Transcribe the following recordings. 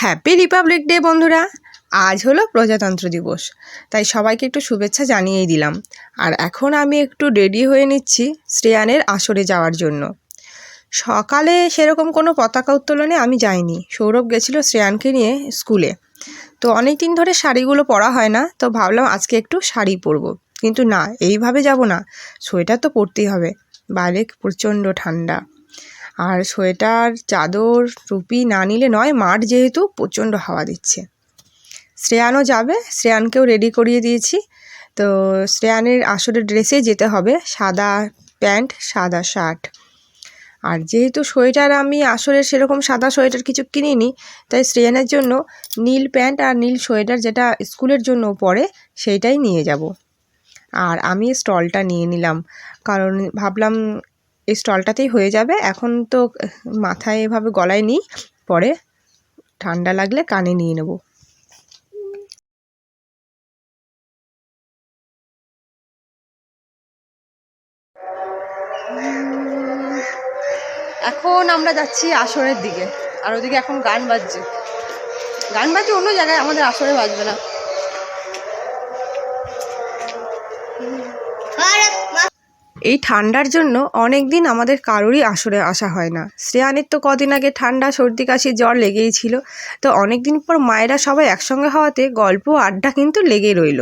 Happy Republic day বন্ধুরা। আজ হলো প্রজাতন্ত্র দিবস। তাই সবাইকে একটু শুভেচ্ছা জানিয়েই দিলাম। আর এখন আমি একটু রেডি হয়ে নিচ্ছি শ্রেয়ানের আসরে যাওয়ার জন্য। সকালে সেরকম কোনো পতাকা উত্তোলনে আমি যাইনি। সৌরভ গেছিল শ্রেয়ানকে নিয়ে স্কুলে। তো অনেক দিন ধরে শাড়িগুলো পরা হয় না, তো ভাবলাম আজকে একটু শাড়ি পরবো। কিন্তু না, এইভাবে যাব না। সোয়েটার তো পরতেই হবে। বাইরে প্রচণ্ড ঠান্ডা। আর সোয়েটার, চাদর, টুপি না নিলে নয়, মাঠ যেহেতু প্রচণ্ড হাওয়া দিচ্ছে। শ্রেয়ানও যাবে, শ্রেয়ানকেও রেডি করিয়ে দিয়েছি। তো শ্রেয়ানের আসলে ড্রেসে যেতে হবে, সাদা প্যান্ট, সাদা শার্ট। আর যেহেতু সোয়েটার আমি আসলে সেরকম সাদা সোয়েটার কিছু কিনিনি, তাই শ্রেয়ানের জন্য নীল প্যান্ট আর নীল সোয়েটার যেটা স্কুলের জন্য পরে, সেইটাই নিয়ে যাব। আর আমি স্টলটা নিয়ে নিলাম। কারণ ভাবলাম এই স্টলটাতেই হয়ে যাবে। এখন তো মাথায় এভাবে গলায় নিই। পরে ঠান্ডা লাগলে কানে নিয়ে নেব। এখন আমরা যাচ্ছি আসরের দিকে। আর ওদিকে এখন গান বাজছে। গান বাজছে অন্য জায়গায় আমাদের আসরে বাজবে না। এই ঠান্ডার জন্য অনেক দিন আমাদের কারোরই আসরে আসা হয় না। শ্রেয়ানের তো কদিন আগে ঠান্ডা, সর্দি, কাশি, জ্বর লেগেই ছিল। তো অনেক দিন পর মায়েরা সবাই একসঙ্গে হওয়াতে গল্প আড্ডা কিন্তু লেগেই রইল।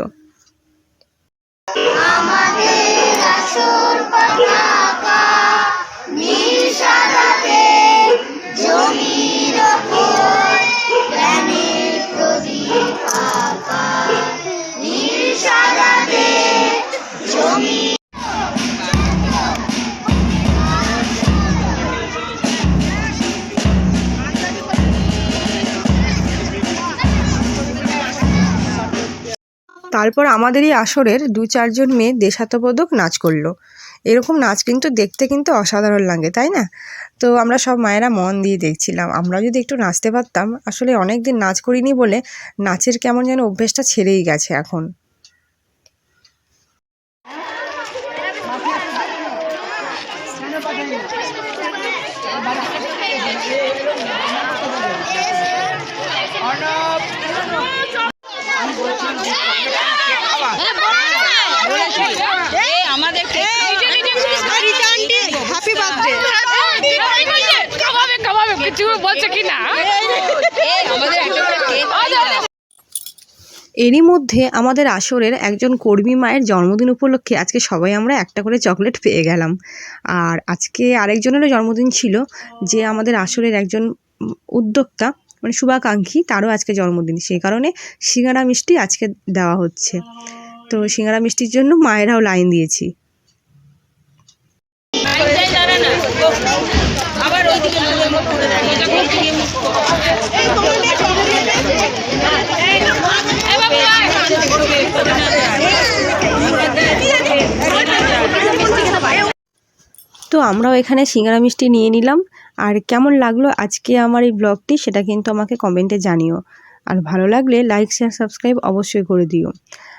তারপর আমাদেরই আসরের দু চারজন মেয়ে দেশাত্মবোধক নাচ করল। এরকম নাচ কিন্তু দেখতে কিন্তু অসাধারণ লাগে, তাই না? তো আমরা সব মায়েরা মন দিয়ে দেখছিলাম। আমরা যদি একটু নাচতে পারতাম, আসলে অনেক দিন নাচ করিনি বলে নাচের কেমন যেন অভ্যেসটা ছেড়েই গেছে এখন। এরই মধ্যে আমাদের আসরের একজন কর্মী মায়ের জন্মদিন উপলক্ষে আজকে সবাই আমরা একটা করে চকলেট পেয়ে গেলাম। আর আজকে আরেকজনেরও জন্মদিন ছিল, যে আমাদের আসরের একজন উদ্যোক্তা মানে শুভাকাঙ্ক্ষী, তারও আজকে জন্মদিন। সেই কারণে সিঙ্গারা মিষ্টি আজকে দেওয়া হচ্ছে। তো সিঙ্গারা মিষ্টির জন্য মায়েরাও লাইন দিয়েছি। তো আমরাও এখানে সিঙ্গারা মিষ্টি নিয়ে নিলাম। আর কেমন লাগল আজকে আমার এই ব্লগটি সেটা কিন্তু আমাকে কমেন্টে জানিও। আর ভালো লাগলে লাইক, শেয়ার, সাবস্ক্রাইব অবশ্যই করে দিও।